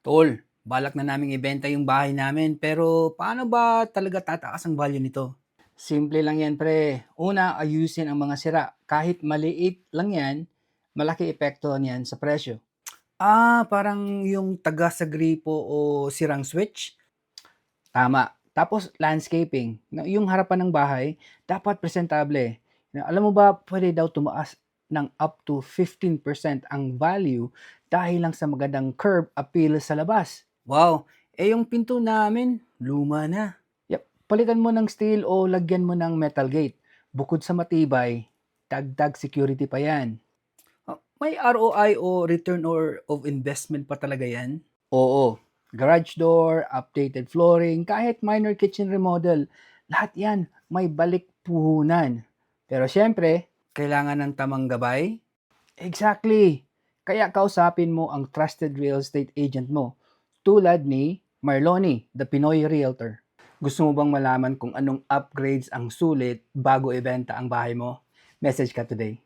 Tol, balak na naming ibenta yung bahay namin pero paano ba talaga tataas ang value nito? Simple lang yan pre. Una, ayusin ang mga sira. Kahit maliit lang yan, malaki epekto niyan sa presyo. Ah, parang yung taga sa gripo o sirang switch? Tama. Tapos landscaping. Yung harapan ng bahay, dapat presentable. Alam mo ba, pwede daw tumaas ng up to 15% ang value dahil lang sa magandang curb appeal sa labas. Wow, eh yung pinto namin, luma na. Yep, palitan mo ng steel o lagyan mo ng metal gate. Bukod sa matibay, dagdag security pa yan. Ah, May ROI o return or of investment pa talaga yan? Oo. Garage door, updated flooring, kahit minor kitchen remodel, lahat yan may balik puhunan. Pero syempre, kailangan ng tamang gabay? Exactly. Kaya kausapin mo ang trusted real estate agent mo, tulad ni Marloni, the Pinoy Realtor. Gusto mo bang malaman kung anong upgrades ang sulit bago ibenta ang bahay mo? Message ka today.